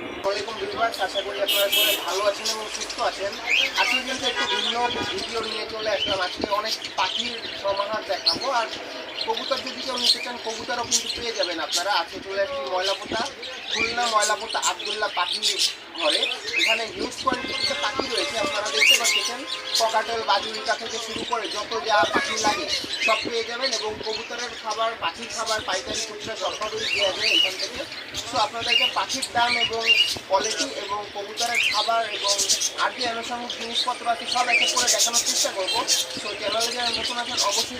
আপনারা সবাই ভালো আছেন এবং সুস্থ আছেন আজকে কিন্তু একটু ভিন্ন ভিডিও নিয়ে চলে আসলাম। আজকে অনেক পাখির সমাহার দেখাবো। আর কবুতর যদি কেউ নিতে চান, কবুতরও পেয়ে যাবেন আপনারা। আজকে চলে আসছি ময়লাপোতা, খুলনা ময়লাপোতা আবদুল্লাহ পাখি ঘরে। এখানে হিউজ ককাটেল বাজুরিটা থেকে শুরু করে যত যা পাখি লাগে সব পেয়ে যাবেন এবং কবুতরের খাবার, পাখির খাবার, পাইকারি খুচরা জলপাগুড়ি দিয়ে যায় এখান থেকে। সো আপনাদেরকে পাখির দাম এবং কোয়ালিটি এবং কবুতরের খাবার এবং আর যে আনুষঙ্গিক জিনিসপত্র আছে সব এক করে দেখানোর চেষ্টা করব। সো চ্যানেলে যারা নতুন আছেন, অবশ্যই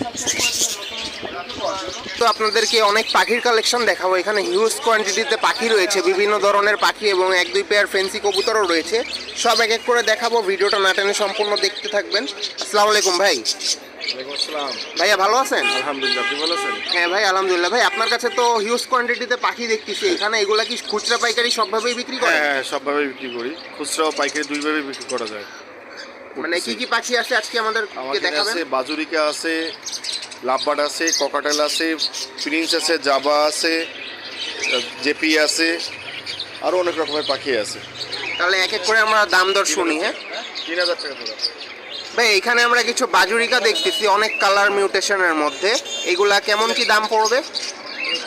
তো আপনাদেরকে অনেক পাখির কালেকশন দেখাবো। এখানে হিউজ কোয়ান্টিটিতে পাখি রয়েছে বিভিন্ন ধরনের পাখি এবং এক দুই পেয়ার ফেন্সি কবুতরও রয়েছে। সব এক এক করে দেখাবো ভিডিওটা না টেনে সম্পূর্ণ দেখতে থাকবেন। আসসালামু আলাইকুম ভাই। ভাইয়া ভালো আছেন? আলহামদুলিল্লাহ আপনি ভালো আছেন? হ্যাঁ ভাই আলহামদুলিল্লাহ। ভাই আপনার কাছে তো হিউজ কোয়ান্টিটিতে পাখি দেখতেছি। এখানে এগুলা কি খুচরা পাইকারি সবভাবেই বিক্রি করে? হ্যাঁ হ্যাঁ সবভাবে বিক্রি করি। খুচরা ও পাইকারি দুইভাবে বিক্রি করা যায়। মানে কি কি পাখি আছে আজকে আমাদের দেখাবেন? আছে বাজুরিকা আছে লাভবার্ড আছে ককাটেল আছে প্রিন্স আছে জাবা আছে জেপি আছে আরও অনেক রকমের পাখি আছে। তাহলে এক এক করে আমরা দাম দর শুনি হ্যাঁ? তিন হাজার টাকা ভাই এখানে আমরা কিছু বাজুরিকা দেখতেছি অনেক কালার মিউটেশনের মধ্যে। এগুলা কেমন কি দাম পড়বে?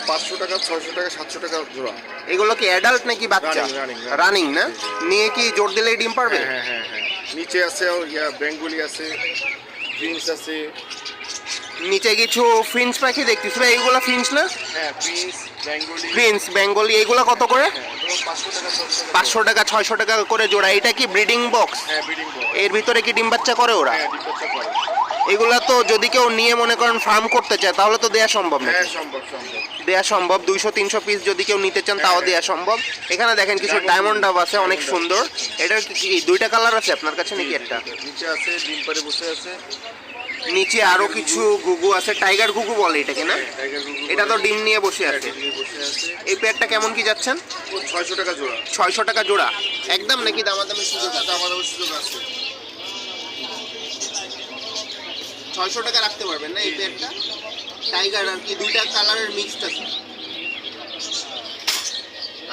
পাঁচশো টাকা ছয়শো টাকা সাতশো টাকা জোড়া। এগুলো কি অ্যাডাল্ট নাকি বাচ্চা। রানিং না? নিয়ে কি জোর দিলেই ডিম পারবে? হ্যাঁ হ্যাঁ হ্যাঁ হ্যাঁ। নিচে আছে ইয়া বেঙ্গলি আছে প্রিন্স আছে। নিচে কিছু ফিন্স পাখি দেখতেছি? ভাই এগুলো ফিন্স না? হ্যাঁ ফিন্স বেঙ্গলি। এগুলো কত করে? হ্যাঁ পাঁচশো টাকা ছয়শো টাকা। করে জোড়া। এটা কি ব্রিডিং বক্স? হ্যাঁ এর ভিতরে কি ডিম বাচ্চা করে ওরা? এগুলা তো যদি কেউ নিয়ে মনে করেন ফার্ম করতে চায় তাহলে তো দেয়া সম্ভব না দেয়া সম্ভব। দুইশো তিনশো পিস যদি কেউ নিতে চান তাও দেয়া সম্ভব। এখানে দেখেন কিছু ডায়মন্ড ডাব আছে অনেক সুন্দর। এটার কি দুইটা কালার আছে আপনার কাছে নাকি একটা? নিচে আছে ডিম পারে বসে আছে। নিচে আরও কিছু গুগু আছে। টাইগার গুগু বলে এটাকে না? এটা তো ডিম নিয়ে বসে আছে। এই পেয়ারটা কেমন কি যাচ্ছেন? ছয়শো টাকা জোড়া। ছয়শো টাকা জোড়া। একদম নাকি দামাদামি সুযোগ আমাদের সুযোগ আছে। ছয়শো টাকা রাখতে পারবেন না এই পেয়ারটা? টাইগার আর কি দুইটা কালারের মিক্সড আছে।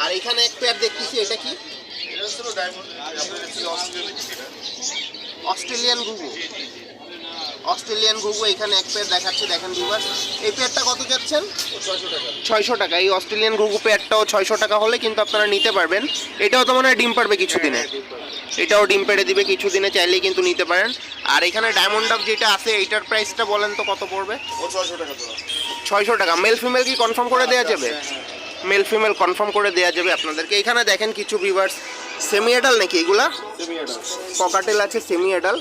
আর এখানে এক পেয়ার দেখতেছি এটা কি? অস্ট্রেলিয়ান ঘুঘু। অস্ট্রেলিয়ান ঘুঘু এখানে এক পেয়ার দেখাচ্ছে দেখেন দুবার। এই পেয়ারটা কত যাচ্ছেন? ছয়শো টাকা। এই অস্ট্রেলিয়ান ঘুঘু পেয়ারটাও ছয়শো টাকা হলে কিন্তু আপনারা নিতে পারবেন। এটাও তো মনে হয় ডিম পারবে কিছুদিনে। এটাও ডিম পেড়ে দিবে কিছুদিনে চাইলে কিন্তু নিতে পারেন। আর এখানে ডায়মন্ড ডাব যেটা আছে এইটার প্রাইসটা বলেন তো কত পড়বে? ছয়শো টাকা মেল ফিমেল কি কনফার্ম করে দেওয়া যাবে। মেল ফিমেল কনফার্ম করে দেওয়া যাবে আপনাদেরকে। এখানে দেখেন কিছু ভিভার্স সেমি এডাল নাকি এগুলা? ককাটেল আছে সেমি এডাল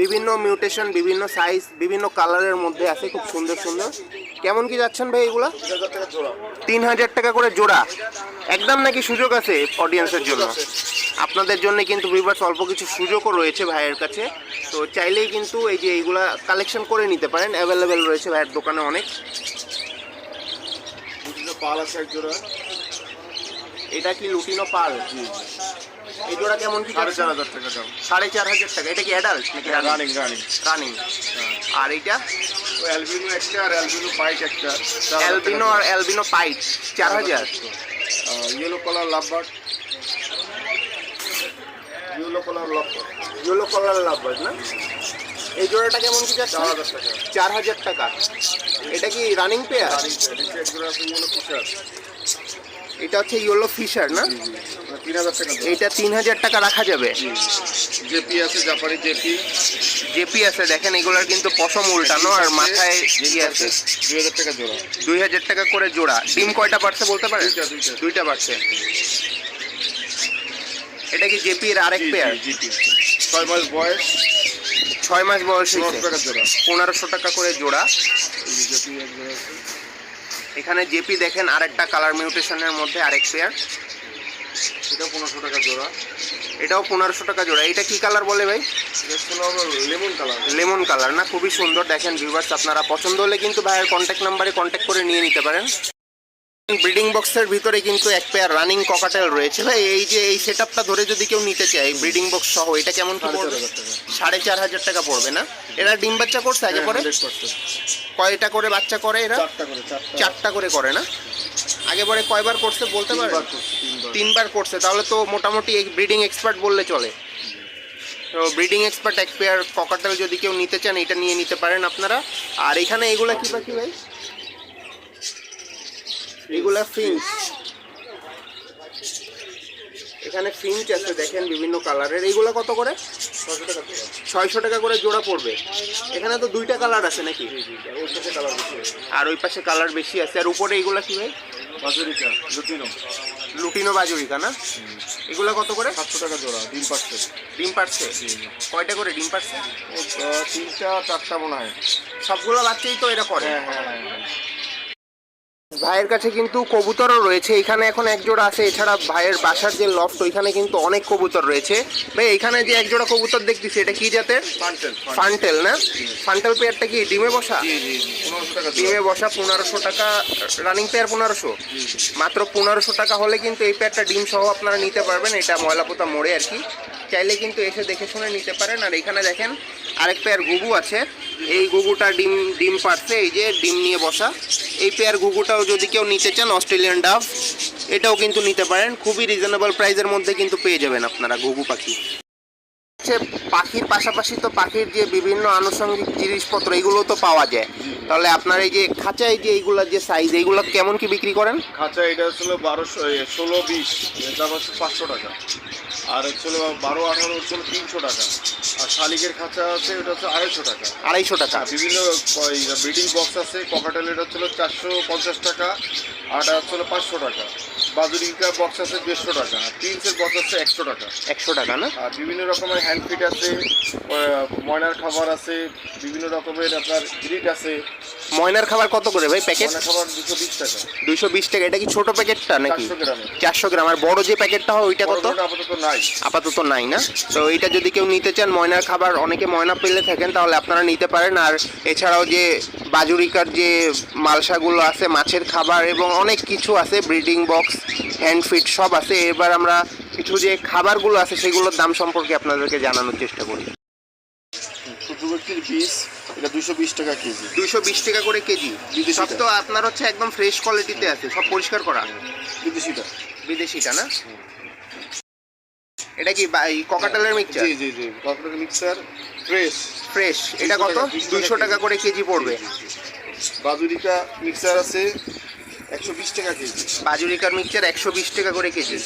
বিভিন্ন মিউটেশন বিভিন্ন সাইজ বিভিন্ন কালারের মধ্যে আছে খুব সুন্দর সুন্দর। কেমন কি যাচ্ছেন ভাই এগুলো? তিন হাজার টাকা করে জোড়া। একদম নাকি সুযোগ আছে অডিয়েন্সের জন্য? আপনাদের জন্য কিন্তু ভিভার্স অল্প কিছু সুযোগও রয়েছে ভাইয়ের কাছে। তো চাইলেই কিন্তু এই যে এইগুলা কালেকশন করে নিতে পারেন। অ্যাভেলেবেল রয়েছে ভাইয়ের দোকানে অনেক। এটা কি লুটিনো পাল? এই জোড়া কেমন কি সাড়ে? চার হাজার টাকা দাম। সাড়ে চার হাজার টাকা। এটা কি অ্যাডাল্ট নাকি রানিং রানিং রানিং আর এইটা? অ্যালবিনো একটা আর অ্যালবিনো পাইট একটা। অ্যালবিনো আর অ্যালবিনো পাইট চার হাজার yellow colour lovebird yellow colour lovebird yellow colour lovebird না? এই জোড়াটা কেমন কি যাচ্ছে? চার হাজার টাকা। এটা কি রানিং পেয়ার এটা হচ্ছে ইয়েলো ফিশার না? এইটা তিন হাজার টাকা রাখা যাবে। জেপি আছে জাপানি জেপি। জেপি আছে দেখেন এগুলার কিন্তু পশম উল্টানো আর মাথায় ইয়ে আছে। দুই হাজার টাকা জোড়া। দুই হাজার টাকা করে জোড়া। ডিম কয়টা পারছে বলতে পারেন? দুইটা, পারছে এটা কি জেপির আরেক পেয়ার জিপি। ছয় মাস বয়স। ছয় মাস বয়স পনেরোশো টাকা করে জোড়া। জেপি এখানে জেপি দেখেন আরেকটা কালার মিউটেশনের মধ্যে আরেক পেয়ার এটা পনেরোশো টাকা জোড়া। এটাও পনেরোশো টাকা জোড়া। এটা কি কালার বলে ভাই? লেমন কালার লেমন কালার না? খুবই সুন্দর। দেখেন ভিউয়ার্স আপনারা পছন্দ হলে কিন্তু ভাইয়ের কন্ট্যাক্ট নাম্বারে কন্ট্যাক্ট করে নিয়ে নিতে পারেন। ব্রিডিং বক্সের ভিতরে কিন্তু এক পেয়ার রানিং ককাটেল রয়েছে। ভাই এই যে এই সেটআপটা ধরে যদি কেউ নিতে চায় ব্রিডিং বক্স সহ এটা কেমন কি সাড়ে চার পড়বে? হাজার টাকা। সাড়ে চার হাজার টাকা পড়বে না? এরা ডিম বাচ্চা করছে আগে পরে? কয়টা করে বাচ্চা করে এরা? চারটা করে করে না? আগেবারে কয়বার করছে বলতে তিনবার। তিনবার। করছে তাহলে তো মোটামুটি ব্রিডিং এক্সপার্ট বললে চলে। তো ব্রিডিং এক্সপার্ট এক পেয়ার ককাটেল যদি কেউ নিতে চান এটা নিয়ে নিতে পারেন আপনারা। আর এখানে এগুলা কি পাখি ভাই? এগুলা ফিঞ্চ এখানে ফিঞ্চ আছে দেখেন বিভিন্ন কালারের এইগুলা কত করে? ছয়শো টাকা করে জোড়া পড়বে। এখানে তো দুইটা কালার আছে নাকি? আর কালার আর ওই পাশে কালার বেশি আছে। আর উপরে এইগুলা কি ভাই? বাজুরিকা, লুটিনো, লুটিনো বাজুরিকা না? এগুলা কত করে? সাতশো টাকা জোড়া, ডিম পাচ্ছে। ডিম জি। কয়টা করে ডিম পারছে? ও, তিনটা, চারটা মনে হয়। সবগুলো বাচ্চাই তো এটা করে। হ্যাঁ, হ্যাঁ, হ্যাঁ। ভাইয়ের কাছে কিন্তু কবুতরও রয়েছে। এখানে এখন একজোড়া আছে এছাড়া ভাইয়ের বাসার যে লফট ওইখানে কিন্তু অনেক কবুতর রয়েছে। ভাই এখানে যে একজোড়া কবুতর দেখতেছি এটা কি জাতের? ফান্টেল, না? ফান্টেল পেয়ারটা কি? ডিমে বসা? ডিমে বসা পনেরোশো টাকা রানিং পেয়ার পনেরোশো। মাত্র পনেরোশো টাকা হলে কিন্তু এই পেয়ারটা ডিম সহ আপনারা নিতে পারবেন। এটা ময়লাপোতা মোড়ে আর কি। চাইলে কিন্তু এসে দেখে শুনে নিতে পারেন। আর এখানে দেখেন আরেক পেয়ার গুগু আছে। এই ঘুঘুটা ডিম ডিম পারছে, এই যে ডিম নিয়ে বসা। এই পেয়ার ঘুঘুটাও যদি কেউ নিতে চান অস্ট্রেলিয়ান ডাভ এটাও কিন্তু নিতে পারেন। খুবই রিজনেবল প্রাইসের মধ্যে কিন্তু পেয়ে যাবেন আপনারা ঘুঘু পাখি। হচ্ছে পাখির পাশাপাশি তো পাখির যে বিভিন্ন আনুষঙ্গিক জিনিসপত্র, এগুলো তো পাওয়া যায়। তাহলে আপনার এই যে খাঁচায় যে এইগুলা যে সাইজ এইগুলো কেমন কি বিক্রি করেন? খাঁচা এটা হচ্ছিল বারোশো ষোলো, বিশ হচ্ছে পাঁচশো টাকা। আর হচ্ছিল বারো, আঠারো হচ্ছিল তিনশো টাকা। আর শালিকের খাঁচা আছে ওটা হচ্ছে আড়াইশো টাকা। আড়াইশো টাকা। বিভিন্ন ব্রিডিং বক্স আছে ককাটেলের হচ্ছিল চারশো পঞ্চাশ টাকা আর এটা হচ্ছিল পাঁচশো টাকা বাজুরিকা বক্স আছে দেড়শো টাকা আর প্রিন্সের বক্স আছে একশো টাকা। একশো টাকা না? আর বিভিন্ন রকমের হ্যান্ড ফিট আছে ময়নার খাবার আছে বিভিন্ন রকমের আপনার গ্রিট আছে। ময়নার খাবার কত করে ভাই প্যাকেট খাবার দুশো বিশ টাকা। দুইশো বিশ টাকা এটা কি ছোট প্যাকেটটা নাকি? চারশো গ্রাম আর বড় যে প্যাকেটটা হয় ওইটা কত? আপাতত নাই। আপাতত নাই না? তো এইটা যদি কেউ নিতে চান ময়নার খাবার অনেকে ময়না পেলে থাকেন তাহলে আপনারা নিতে পারেন। আর এছাড়াও যে বাজুরিকার যে মালসাগুলো আছে মাছের খাবার এবং অনেক কিছু আছে ব্রিডিং বক্স হ্যান্ড ফিট সব আছে। এবার আমরা কিছু যে খাবারগুলো আছে সেগুলোর দাম সম্পর্কে আপনাদেরকে জানানোর চেষ্টা করি। সূর্যমুখীর বীজ এটা দুশো বিশ টাকা কেজি। দুইশো বিশ টাকা করে কেজি। বিদেশিটা। সব তো আপনার হচ্ছে একদম ফ্রেশ কোয়ালিটিতে আছে সব পরিষ্কার করা। বিদেশিটা। বিদেশিটা না? এটা কি ককাটালের মিক্সচার জি জি জি কখনো মিক্সার ফ্রেশ ফ্রেশ এটা কত? 200 দুইশো টাকা করে কেজি পড়বে। বাজুরিকা মিক্সার আছে একশো বিশ টাকা কেজি। বাজুরিকার মিক্সচার একশো বিশ টাকা করে কেজি।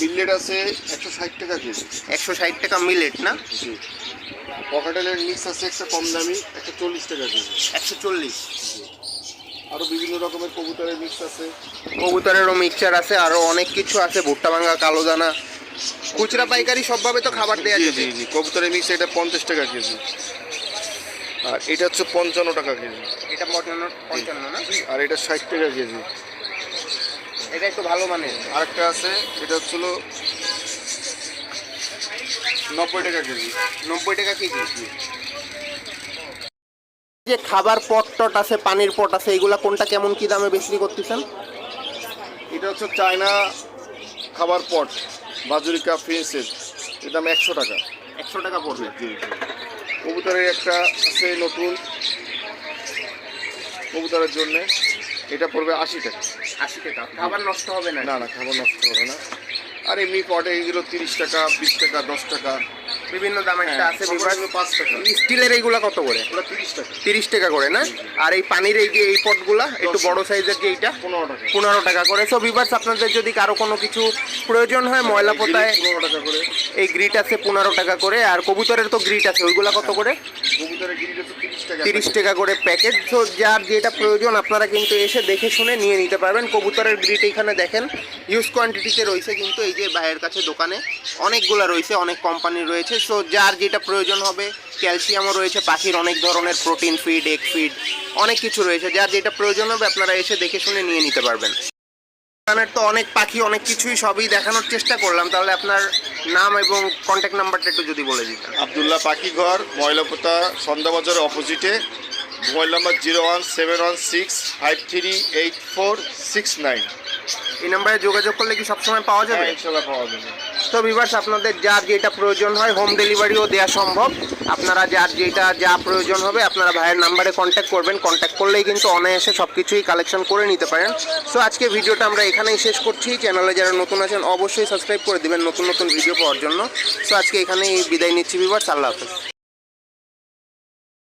মিল্লেট আছে একশো ষাট টাকা কেজি। একশো ষাট টাকা মিলেট না? জি। পকেটেলের মিক্স আছে একটা কম দামি একটা চল্লিশ টাকা কেজি। একশো চল্লিশ। আরও বিভিন্ন রকমের কবুতরের মিক্স আছে। কবুতরেরও মিক্সচার আছে আরও অনেক কিছু আছে ভুট্টা ভাঙা কালো দানা। খুচরা পাইকারি সবভাবে তো খাবার দেওয়া যাবে কবুতরের মিক্স এটা পঞ্চাশ টাকা কেজি। আর এটা হচ্ছে পঞ্চান্ন টাকা কেজি। এটা পঞ্চান্ন পঞ্চান্ন না? আর এটা ষাট টাকা কেজি। এটা একটু ভালো মানের। আরেকটা আছে এটা হচ্ছিল নব্বই টাকা কেজি। নব্বই টাকা কেজি? যে খাবার পট টট আছে পানির পট আছে এগুলা কোনটা কেমন কি দামে বিক্রি করতেছেন? এটা হচ্ছে চায়না খাবার পট বাজুরিকা ফিন্সের এর দাম একশো টাকা। একশো টাকা পড়বে কবুতরের একটা আছে নতুন। কবুতরের জন্য এটা পড়বে আশি টাকা। আশি টাকা। খাবার নষ্ট হবে না। না না খাবার নষ্ট হবে না। আর এমনি পটে এগুলো তিরিশ টাকা বিশ টাকা দশ টাকা। বিভিন্ন দামের হ্যাঁ, আছে স্টিলের এইগুলা কত করে? তিরিশ টাকা। করে না? আর এই পানির এই যে এই পটগুলা একটু বড় সাইজের যে এইটা? পনেরো টাকা। করে। সো বিভার্স আপনাদের যদি কারও কোনো কিছু প্রয়োজন হয় ময়লা পোতায় পনেরো টাকা করে। এই গ্রিট আছে পনেরো টাকা করে আর কবুতরের তো গ্রিট আছে ওইগুলা কত করে? কবুতরের গ্রিট হচ্ছে তিরিশ টাকা করে প্যাকেট তো যার যেটা প্রয়োজন আপনারা কিন্তু এসে দেখে শুনে নিয়ে নিতে পারবেন। কবুতরের গ্রিট এখানে দেখেন হিউজ কোয়ান্টিটিতে রয়েছে কিন্তু এই যে ভাইয়ের কাছে দোকানে। অনেকগুলো রয়েছে অনেক কোম্পানি রয়েছে। সো যার যেটা প্রয়োজন হবে ক্যালসিয়ামও রয়েছে পাখির অনেক ধরনের প্রোটিন ফিড এগ ফিড অনেক কিছু রয়েছে। যার যেটা প্রয়োজন হবে আপনারা এসে দেখে শুনে নিয়ে নিতে পারবেন। দোকানের তো অনেক পাখি অনেক কিছুই সবই দেখানোর চেষ্টা করলাম। তাহলে আপনার নাম এবং কন্ট্যাক্ট নাম্বারটা একটু যদি বলে দিতেন। আবদুল্লাহ পাখিঘর ময়লাপোতা সন্ধ্যাবাজারের অপোজিটে mobile number zero one seven one six five three eight four six nine এই নাম্বারে যোগাযোগ করলে কি সবসময় পাওয়া যাবে? ইনশাল্লাহ পাওয়া যাবে। তো ভিভার্স আপনাদের যার যেটা প্রয়োজন হয় হোম ডেলিভারিও দেওয়া সম্ভব। আপনারা যার যেটা যা প্রয়োজন হবে আপনারা ভাইয়ের নাম্বারে কন্ট্যাক্ট করবেন। কন্ট্যাক্ট করলেই কিন্তু অনায়াসে সব কিছুই কালেকশন করে নিতে পারেন। সো আজকে ভিডিওটা আমরা এখানেই শেষ করছি। চ্যানেলে যারা নতুন আছেন অবশ্যই সাবস্ক্রাইব করে দেবেন নতুন নতুন ভিডিও পাওয়ার জন্য। সো আজকে এখানেই বিদায় নিচ্ছি ভিভার্স আল্লাহ হাফেজ।